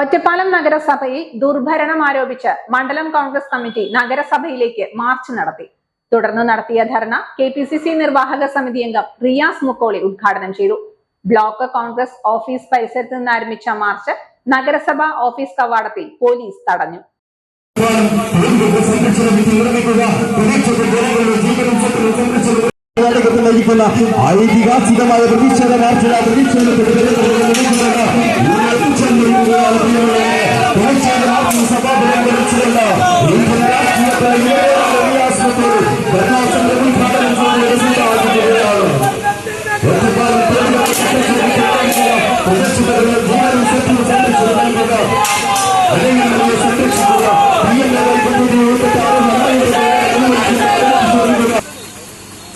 ഒറ്റപ്പാലം നഗരസഭയിൽ ദുർഭരണം ആരോപിച്ച് മണ്ഡലം കോൺഗ്രസ് കമ്മിറ്റി നഗരസഭയിലേക്ക് മാർച്ച് നടത്തി. തുടർന്ന് നടത്തിയ ധർണ കെ പി സി സി നിർവാഹക സമിതി അംഗം റിയാസ് മുക്കോളി ഉദ്ഘാടനം ചെയ്തു. ബ്ലോക്ക് കോൺഗ്രസ് ഓഫീസ് പരിസരത്ത് നിന്ന് ആരംഭിച്ച മാർച്ച് നഗരസഭ ഓഫീസ് കവാടത്തിൽ പോലീസ് തടഞ്ഞു. ഐതിഹാസികമായ പ്രതിഷേധ മാർച്ചിലാണ്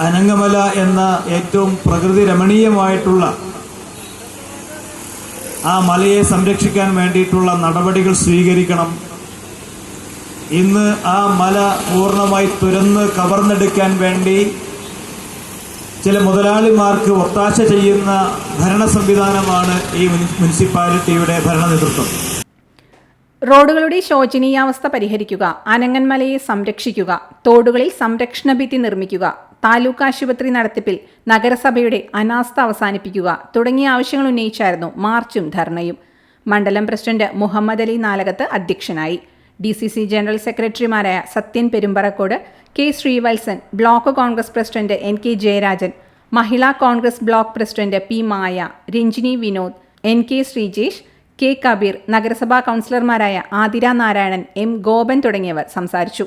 അനങ്ങമല എന്ന ഏറ്റവും പ്രകൃതി രമണീയമായിട്ടുള്ള ആ മലയെ സംരക്ഷിക്കാൻ വേണ്ടിയിട്ടുള്ള നടപടികൾ സ്വീകരിക്കണം. ഇന്ന് ആ മല പൂർണമായി തുരന്ന് കവർന്നെടുക്കാൻ വേണ്ടി ചില മുതലാളിമാർക്ക് ഒത്താശ ചെയ്യുന്ന ഭരണ സംവിധാനമാണ് ഈ മുനിസിപ്പാലിറ്റിയുടെ ഭരണ നേതൃത്വം. റോഡുകളുടെ ശോചനീയാവസ്ഥ പരിഹരിക്കുക അനങ്ങന്മലയെ സംരക്ഷിക്കുക തോടുകളിൽ സംരക്ഷണ ഭിത്തി നിർമ്മിക്കുക താലൂക്ക് ആശുപത്രി നടത്തിപ്പിൽ നഗരസഭയുടെ അനാസ്ഥ അവസാനിപ്പിക്കുക തുടങ്ങിയ ആവശ്യങ്ങൾ ഉന്നയിച്ചായിരുന്നു മാർച്ചും ധർണയും. മണ്ഡലം പ്രസിഡന്റ് മുഹമ്മദ് അലി നാലകത്ത് അധ്യക്ഷനായി. ഡി സി സി ജനറൽ സെക്രട്ടറിമാരായ Sathyan Perumbarakode K Sreevalsan block Congress president N K Jayarajan Mahila Congress block president P Maya Ranjini Vinod N K Sreejesh K Kabeer നഗരസഭാ കൗൺസിലർമാരായ ആതിര നാരായണൻ എം ഗോപൻ തുടങ്ങിയവർ സംസാരിച്ചു.